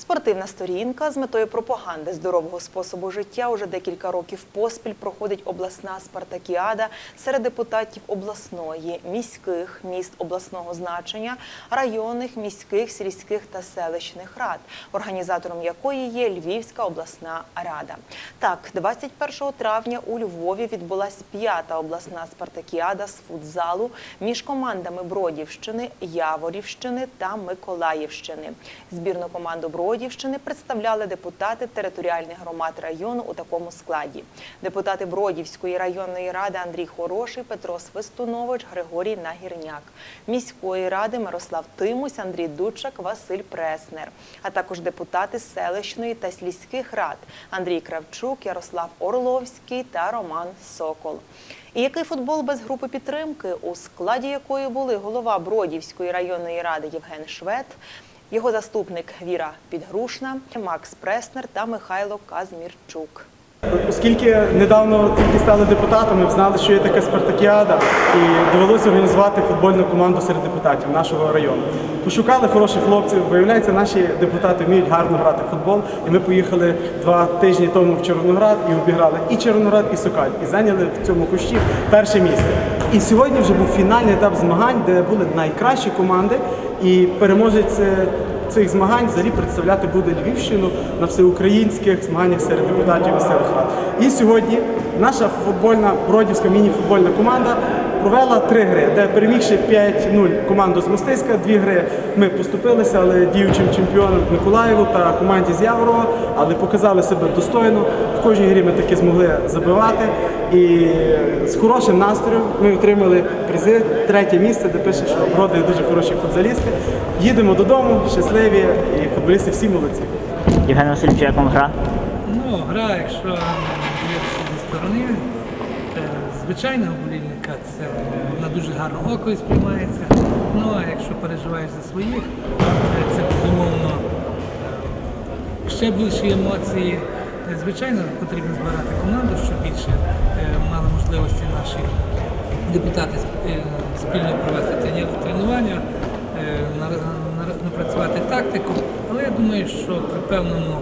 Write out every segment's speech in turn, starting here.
Спортивна сторінка з метою пропаганди здорового способу життя уже декілька років поспіль проходить обласна спартакіада серед депутатів обласної, міських, міст обласного значення, районних, міських, сільських та селищних рад, організатором якої є Львівська обласна рада. Так, 21 травня у Львові відбулась п'ята обласна спартакіада з футзалу між командами Бродівщини, Яворівщини та Миколаївщини. Збірну команду Бродівщини представляли депутати територіальних громад району у такому складі: депутати Бродівської районної ради Андрій Хороший, Петро Свистунович, Григорій Нагірняк, міської ради Мирослав Тимусь, Андрій Дудчак, Василь Преснер, а також депутати селищної та сільських рад Андрій Кравчук, Ярослав Орловський та Роман Сокол. І який футбол без групи підтримки, у складі якої були голова Бродівської районної ради Євген Швед, його заступник Віра Підгрушна, Макс Преснер та Михайло Казмірчук. Оскільки недавно тільки стали депутатами, знали, що є така спартакіада, і довелося організувати футбольну команду серед депутатів нашого району. Пошукали хороших хлопців. Виявляється, наші депутати вміють гарно грати в футбол. І ми поїхали два тижні тому в Червоноград і обіграли і Червоноград, і Сокаль, і зайняли в цьому кущі перше місце. І сьогодні вже був фінальний етап змагань, де були найкращі команди, і переможець е, цих змагань взагалі представляти буде Львівщину на всеукраїнських змаганнях серед депутатів місцевих рад. І сьогодні наша футбольна бродівська міні-футбольна команда провела три гри, де перемігши 5-0 команду з Мостиська, дві гри ми поступилися, але діючим чемпіоном Миколаєву та команді з Яворова, але показали себе достойно. В кожній грі ми таки змогли забивати. І з хорошим настроєм ми отримали призи третє місце, де пише, що броди дуже хороші футзалісти. Їдемо додому, щасливі, і футболісти всі молодці. Євген Васильович, як вам гра? Ну, гра, якщо дивитися зі сторони, е, звичайного це вона дуже гарно око сприймається. Ну а якщо переживаєш за своїх, це безумовно ще більші емоції. Звичайно, потрібно збирати команду, щоб більше е, мали можливості наші депутати е, спільно провести тренування, е, напрацювати тактику. Але я думаю, що при певному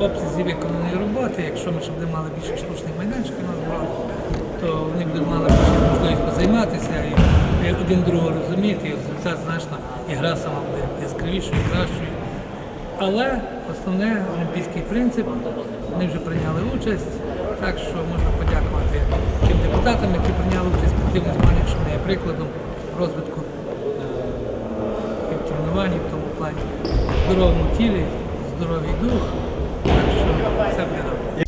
обсязі виконаної роботи, якщо ми ще будемо мали більше штучних майданчиків на зброю, то один другого розуміти, і результат значно і гра сама буде яскравішою, кращою. Але основне олімпійський принцип, вони вже прийняли участь, так що можна подякувати тим депутатам, які прийняли участь в спортивних змаганнях, що вони є прикладом розвитку е, і в тренуванні в тому плані. В здоровому тілі, здоровий дух, так що все буде добре.